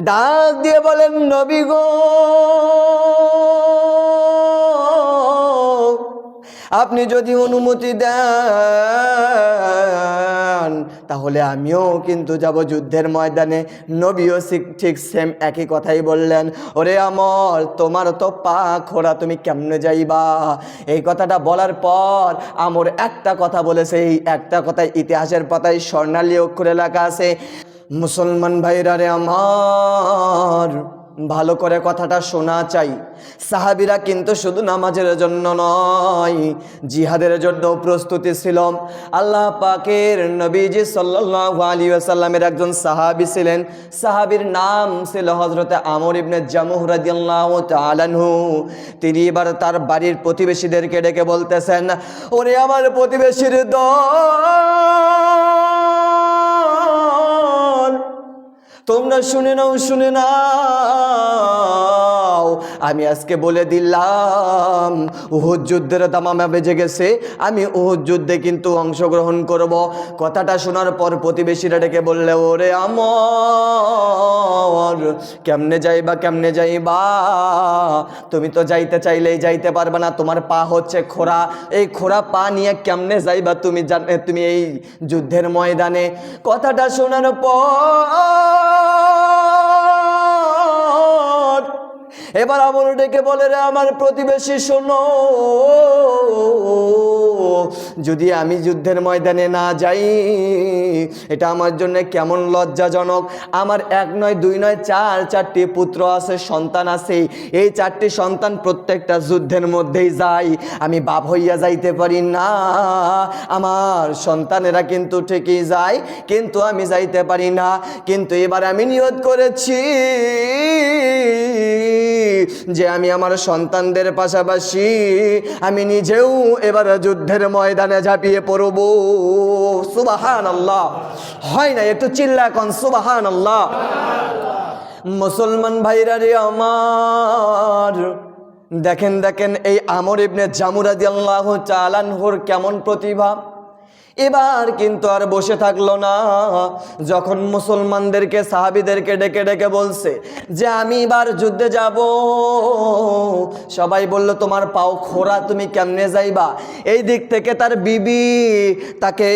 ডাক দিয়ে বলেন, নবী গো, আপনি যদি অনুমতি দেন, তাহলে আমিও কিন্তু যাব যুদ্ধের ময়দানে। নবীও ঠিক- সেম একই কথাই বললেন, ওরে আমর তোমার তো পা খোড়া তুমি কেমনে যাইবা? এই কথাটা বলার পর আমর একটা কথা বলেছে, এই একটা কথায় ইতিহাসের পাতায় স্বর্ণালী অক্ষরে লেখা আছে মুসলমান ভাইরা রে আমার, ভালো করে কথাটা শোনা চাই। সাহাবিরা কিন্তু শুধু নামাজের জন্য নয়, জিহাদের জন্য প্রস্তুতি ছিল। আল্লাহ পাকের নবীজি সাল্লাল্লাহু আলাইহি ওয়াসাল্লামের একজন সাহাবি ছিলেন। সাহাবীর নাম ছিল হজরতে আমর ইবনে জামুহ রাদিয়াল্লাহু তাআলা আনহু। তিনি এবার তার বাড়ির প্রতিবেশীদেরকে ডেকে বলতেছেন, ওরে আমার প্রতিবেশীর দল তোমরা শুনে নাও শুনে নাও। আমি আজকে বলে দিলাম, উহুদ যুদ্ধের দামামা বেজে গেছে। আমি উহুদ যুদ্ধে কিন্তু অংশগ্রহণ করব। কথাটা শোনার পর প্রতিবেশীরা ডেকে বললে, ওরে আমর, কেমনে যাইবা কেমনে যাইবা? তুমি তো যাইতে চাইলেই যাইতে পারবে না। তোমার পা হচ্ছে খোরা এই খোরা পা নিয়ে কেমনে যাইবা তুমি তুমি এই যুদ্ধের ময়দানে? কথাটা শোনার পর এবার আমর ডেকে বলে, রে আমার প্রতিবেশী, শোনো। যদি আমি যুদ্ধের ময়দানে না যাই, এটা আমার জন্য কেমন লজ্জাজনক। আমার এক নয়, দুই নয়, চার চারটি পুত্র আছে, সন্তান আছে। এই চারটি সন্তান প্রত্যেকটা যুদ্ধের মধ্যেই যায়। আমি বাপ হইয়া যাইতে পারি না। আমার সন্তানেরা কিন্তু ঠিকই যায়, কিন্তু আমি যাইতে পারি না। কিন্তু এবার আমি নিয়ত করেছি যে আমি আমার সন্তানদের পাশাপাশি আমি নিজেও এবার যুদ্ধের ময়দানে ঝাঁপিয়ে পড়ব। সুবাহান আল্লাহ হয় না, একটু চিল্লা কন সুবাহান আল্লাহ মুসলমান ভাইরা রে আমার, দেখেন দেখেন এই আমর ইবনে জামুরাদি আল্লাহ চালানহর কেমন প্রতিভা। এবার কিন্তু আর বসে থাকল না। যখন মুসলমানদেরকে, সাহাবিদেরকে ডেকে ডেকে বলছে যে, আমি এবার যুদ্ধে যাব। সবাই বলল, তোমার পাও খোরা তুমি কেমনে যাইবা? এই দিক থেকে তার বিবি তাকে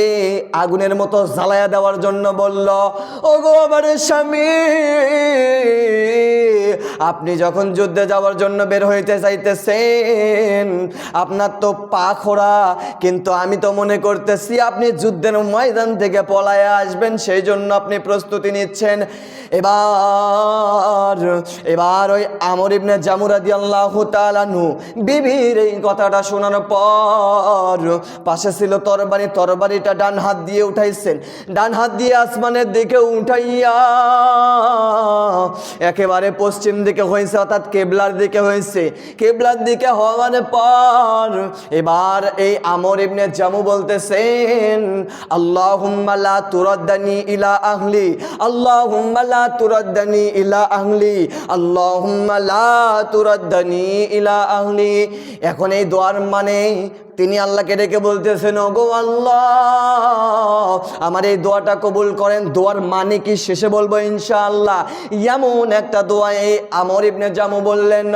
আগুনের মতো জ্বালায়া দেওয়ার জন্য বলল ও গো আমার স্বামী, আপনি যখন যুদ্ধে যাওয়ার জন্য বের হইতে চাইতেছেন আপনার তো পা খোড়া, কিন্তু আমি তো মনে করতেছি আপনি যুদ্ধের ময়দান থেকে পলায়ে আসবেন, সেই জন্য আপনি প্রস্তুতি নিচ্ছেন। এবার এবার ওই আমর ইবনে জামুরাদি আল্লাহ তালানু বিবির এই কথাটা শোনানোর পর পাশে ছিল তরবারি, তরবারিটা ডান হাত দিয়ে উঠাইছেন। ডান হাত দিয়ে আসমানের দিকে উঠাইয়া একেবারে পশ্চিম দিকে হয়েছে অর্থাৎ কেবলার দিকে হয়েছে কেবলার দিকে হওয়ার পর এবার এই আমর ইবনে জামু বলতেছেন আল্লাহুম্মা লা তুরাদ্দানি ইলা আহলি, আল্লাহুম্মা লা তুরাদ্দানি ইলা আহলি, আল্লাহুম্মা লা তুরাদ্দানি ইলা আহলি। এখন এই দোয়ার মানে তিনি আল্লাহকে ডেকে বলতেছেন, ওগো আল্লাহ, আমার এই দোয়াটা কবুল করেন। দোয়ার মানে কি শেষে বলব ইনশাআল্লাহ। এমন একটা দোয়া এই আমর ইবনে জামু বললেন।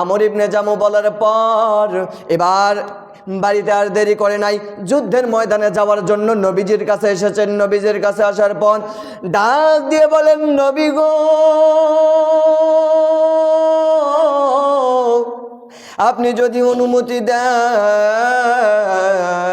আমর ইবনে জামু বলার পর এবার বাড়িতে আর দেরি করে নাই। যুদ্ধের ময়দানে যাওয়ার জন্য নবীজির কাছে এসেছেন। নবীজির কাছে আসার পর ডাক দিয়ে বলেন, নবী গো, আপনি যদি অনুমতি দেন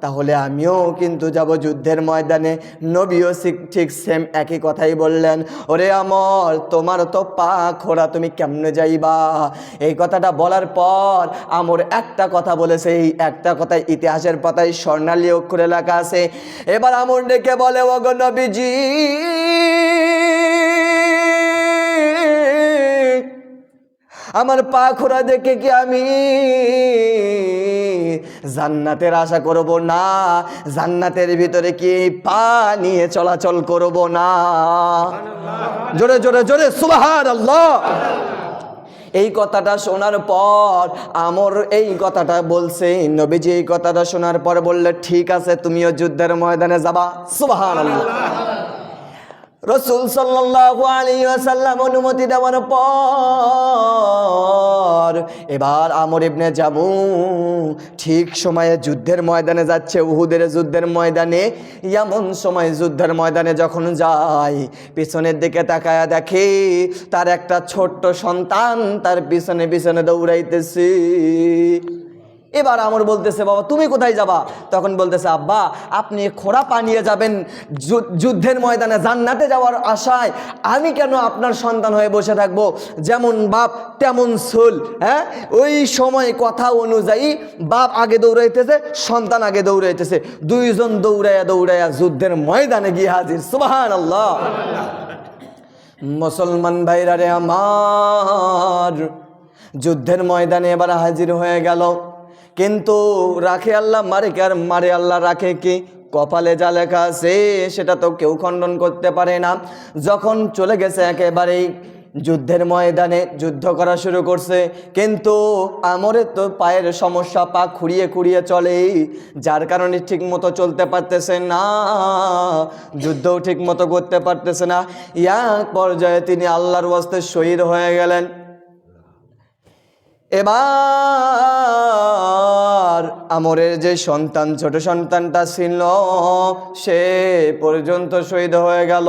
তাহলে আমিও কিন্তু যাব যুদ্ধের ময়দানে। নবীও ঠিক- সেম একই কথাই বললেন, ওরে আমর তোমার তো পা খোড়া তুমি কেমনে যাইবা? এই কথাটা বলার পর আমর একটা কথা বলেছে এই একটা কথায় ইতিহাসের পাতায় স্বর্ণালী অক্ষরে লেখা আছে। এবার আমর ডেকে বলে, ওগো নবীজি, আমার পা খোরা দেখে কি আমি জান্নাতের আশা করব না, জান্নাতের ভিতরে কি পা নিয়ে চলাচল করব না? জোরে জোরে জোরে সুবাহান আল্লাহ এই কথাটা শোনার পর আমর এই কথাটা বলছে, নবীজি এই কথাটা শোনার পর বললে, ঠিক আছে, তুমিও যুদ্ধের ময়দানে যাবা। সুবাহান আল্লাহ রসুল ওয়াসাল্লাম অনুমতি দেওয়ার পর এবার আমর ইবনে জামু ঠিক সময়ে যুদ্ধের ময়দানে যাচ্ছে, উহুদের যুদ্ধের ময়দানে এমন সময় যুদ্ধের ময়দানে যখন যায়, পিছনের দিকে তাকায়া দেখে তার একটা ছোট্ট সন্তান তার পিছনে পিছনে দৌড়াইতেছে। এবার আমর বলতেছে, বাবা, তুমি কোথায় যাবা? তখন বলতেছে, আব্বা, আপনি খোড়া পানিয়ে যাবেন যুদ্ধের ময়দানে, জান্নাতে যাওয়ার আশায় আমি কেন আপনার সন্তান হয়ে বসে থাকব? যেমন বাপ, তেমন সুল হ্যাঁ? ওই সময় কথা অনুযায়ী বাপ আগে দৌড়াইতেছে, সন্তান আগে দৌড়াইতেছে। দুইজন দৌড়াইয়া দৌড়াইয়া যুদ্ধের ময়দানে গিয়ে হাজির। সুবাহান আল্লাহ মুসলমান ভাইরা রে আমার, যুদ্ধের ময়দানে এবার হাজির হয়ে গেল। কিন্তু রাখে আল্লাহ, মারে কে আর মারে আল্লাহ রাখে কি? কপালে যা লেখা আছে, সেটা তো কেউ খণ্ডন করতে পারে না। যখন চলে গেছে একেবারেই যুদ্ধের ময়দানে, যুদ্ধ করা শুরু করছে। কিন্তু আমরের তো পায়ের সমস্যা পা খুঁড়িয়ে খুঁড়িয়ে চলে যার কারণে ঠিক মতো চলতে পারতেছে না, যুদ্ধও ঠিক মতো করতে পারতেছে না। এক পর্যায়ে তিনি আল্লাহর ওয়াস্তে শহীদ হয়ে গেলেন। এবার আমরের যে সন্তান, ছোট সন্তানটা ছিল সে পর্যন্ত শহীদ হয়ে গেল।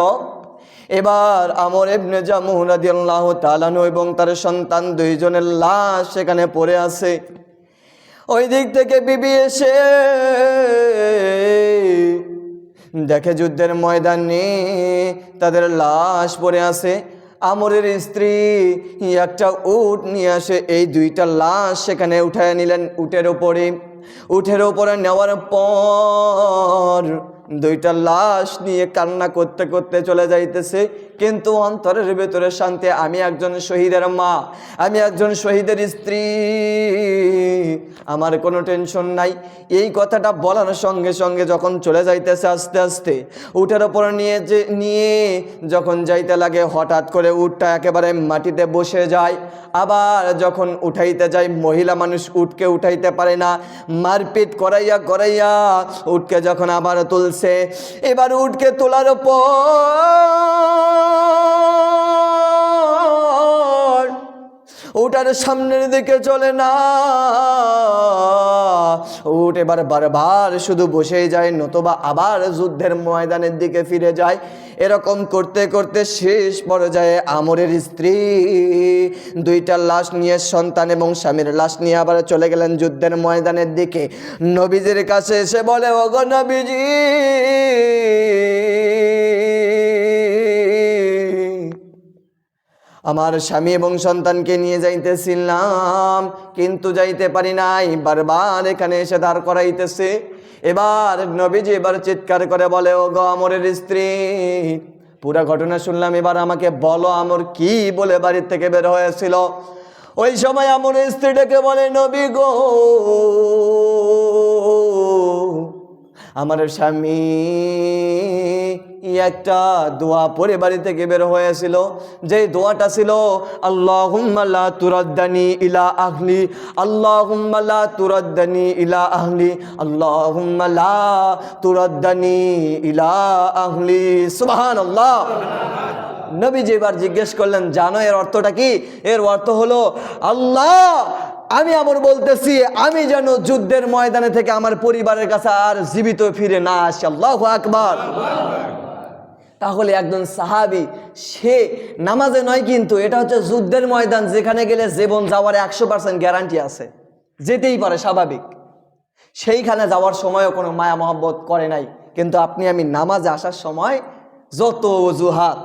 এবার আমর জামুন রাদিয়াল্লাহু তাআলাহু এবং তার সন্তান দুইজনের লাশ সেখানে পড়ে আছে। ওই দিক থেকে বিবি এসে দেখে যুদ্ধের ময়দানে তাদের লাশ পড়ে আছে। আমরের স্ত্রী একটা উট নিয়ে আসে এই দুইটা লাশ সেখানে উঠায় নিলেন উটের ওপরে। উঠের ওপরে নেওয়ার পর দুইটা লাশ নিয়ে কান্না করতে করতে চলে যাইতেছে। কিন্তু অন্তরের ভেতরে শান্তি, আমি একজন শহীদের মা, আমি একজন শহীদের স্ত্রী। আমার কোনো টেনশন নাই। এই কথাটা বলার সঙ্গে সঙ্গে যখন চলে যাইতেছে আস্তে আস্তে উঠের ওপর নিয়ে যে, নিয়ে যখন যাইতে লাগে, হঠাৎ করে উঠটা একেবারে মাটিতে বসে যায়। আবার যখন উঠাইতে যায় মহিলা মানুষ উটকে উঠাইতে পারে না। মারপিট করাইয়া করাইয়া উটকে যখন আবার তুলছে, এবার উটকে তোলার পর উটার সামনের দিকে চলে না। উট এবার বারবার শুধু বসেই যায়, নতুবা আবার যুদ্ধের ময়দানের দিকে ফিরে যায়। এরকম করতে করতে শেষ পর্যায়ে আমরের স্ত্রী দুইটা লাশ নিয়ে সন্তান এবং স্বামীর লাশ নিয়ে আবার চলে গেলেন যুদ্ধের ময়দানের দিকে। নবীজির কাছে এসে বলে, ওগো নবীজি আমার স্বামী এবং সন্তানকে নিয়ে যাইতেছিলাম, কিন্তু যাইতে পারি নাই, বারবার এখানে এসে দাঁড় করাইতেছে। এবার নবীজি এবার চিৎকার করে বলে ও গো আমরের স্ত্রী, পুরা ঘটনা শুনলাম, এবার আমাকে বলো আমর কি বলে বাড়ির থেকে বের হয়েছিল? ওই সময় আমর স্ত্রীটাকে বলে, নবী গো, আমার স্বামী একটা দোয়া পরে বাড়ি থেকে বের হয়েছিল। যে দোয়াটা ছিল তুরাদ্দানি ইলা আহলি তুরাদ্দানি ইলা আহলি তুরাদ্দানি ইলা আহলি। সুবহানাল্লাহ। নবীজি এবার জিজ্ঞেস করলেন, জানো এর অর্থটা কি? এর অর্থ হলো, আল্লাহ আমি আমার বলতেছি, আমি যেন যুদ্ধের ময়দানে থেকে আমার পরিবারের কাছে আর জীবিত ফিরে না আসি। আল্লাহ আকবার। তাহলে একজন সাহাবি, সে নামাজে নয় কিন্তু, এটা হচ্ছে যুদ্ধের ময়দান, যেখানে গেলে জীবন যাওয়ার একশো পার্সেন্ট গ্যারান্টি আছে। যেতেই পারে, স্বাভাবিক। সেইখানে যাওয়ার সময়ও কোনো মায়া মহব্বত করে নাই। কিন্তু আপনি আমি নামাজে আসার সময় যত অজুহাত